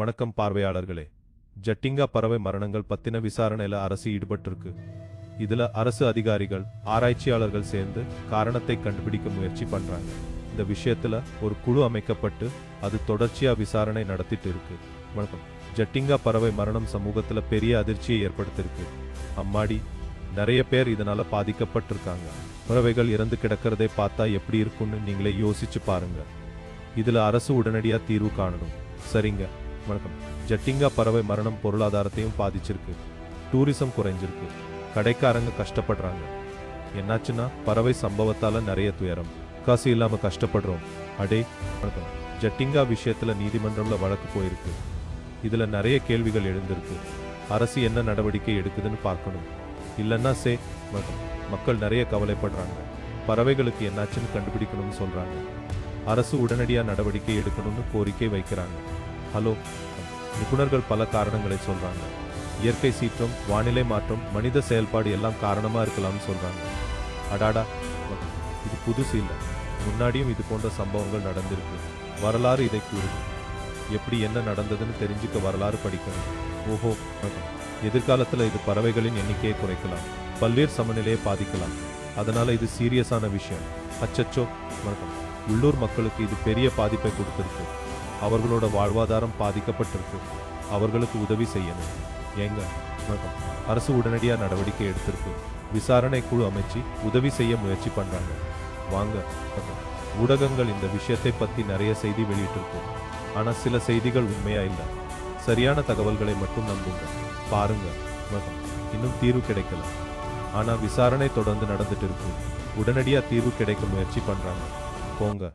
வணக்கம் பார்வையாளர்களே. ஜட்டிங்கா பறவை மரணங்கள் பத்தின விசாரணையில அரசு ஈடுபட்டிருக்கு. இதுல அரசு அதிகாரிகள் ஆராய்ச்சியாளர்கள் சேர்ந்து காரணத்தை கண்டுபிடிக்க முயற்சி பண்றாங்க. இந்த விஷயத்துல ஒரு குழு அமைக்கப்பட்டு அது தொடர்ச்சியா விசாரணை நடத்திட்டு இருக்கு. வணக்கம். ஜட்டிங்கா பறவை மரணம் சமூகத்துல பெரிய அதிர்ச்சியை ஏற்படுத்திருக்கு. அம்மாடி நிறைய பேர் இதனால பாதிக்கப்பட்டிருக்காங்க. பறவைகள் இறந்து கிடக்கிறதை பார்த்தா எப்படி இருக்கும்னு நீங்களே யோசிச்சு பாருங்க. இதுல அரசு உடனடியா தீர்வு காணணும். சரிங்க. வணக்கம். ஜட்டிங்கா பறவை மரணம் பொருளாதாரத்தையும் பாதிச்சிருக்கு. டூரிசம் குறைஞ்சிருக்கு. கடைக்காரங்க கஷ்டப்படுறாங்க. என்னாச்சுன்னா பறவை சம்பவத்தால நிறைய துயரம். காசு இல்லாம கஷ்டப்படுறோம். அடே வணக்கம். ஜட்டிங்கா விஷயத்துல நீதிமன்றம்ல வழக்கு போயிருக்கு. இதுல நிறைய கேள்விகள் எழுந்திருக்கு. அரசு என்ன நடவடிக்கை எடுக்குதுன்னு பார்க்கணும். இல்லைன்னா சே வணக்கம். மக்கள் நிறைய கவலைப்படுறாங்க. பறவைகளுக்கு என்னாச்சுன்னு கண்டுபிடிக்கணும்னு சொல்றாங்க. அரசு உடனடியாக நடவடிக்கை எடுக்கணும்னு கோரிக்கை வைக்கிறாங்க. ஹலோ. நிபுணர்கள் பல காரணங்களை சொல்றாங்க. இயற்கை சீற்றம் வானிலை மாற்றம் மனித செயல்பாடு எல்லாம் காரணமா இருக்கலாம்னு சொல்றாங்க. அடாடா. இது புதுசு இல்லை. முன்னாடியும் இது போன்ற சம்பவங்கள் நடந்திருக்கு. வரலாறு இதை கூறுது. எப்படி என்ன நடந்ததுன்னு தெரிஞ்சுக்க வரலாறு படிக்கணும். ஓஹோ. எதிர்காலத்தில் இது பறவைகளின் எண்ணிக்கையை குறைக்கலாம். பல்வேறு சமநிலையை பாதிக்கலாம். அதனால இது சீரியஸான விஷயம். அச்சச்சோ. வணக்கம் உள்ளூர் மக்களுக்கு இது பெரிய பாதிப்பை கொடுத்திருக்கு. அவர்களோட வாழ்வாதாரம் பாதிக்கப்பட்டிருக்கு. அவர்களுக்கு உதவி செய்யணும். ஏங்க அரசு உடனடியா நடவடிக்கை எடுத்திருக்கு. விசாரணை குழு அமைச்சு உதவி செய்ய முயற்சி பண்றாங்க. வாங்க ஊடகங்கள் இந்த விஷயத்தை பத்தி நிறைய செய்தி வெளியிட்டிருக்கு. ஆனா சில செய்திகள் உண்மையா இல்ல. சரியான தகவல்களை மட்டும் நம்புங்க. பாருங்க இன்னும் தீர்வு கிடைக்கல. ஆனா விசாரணை தொடர்ந்து நடந்துட்டு இருக்கு. உடனடியா தீர்வு கிடைக்க முயற்சி பண்றாங்க. போங்க.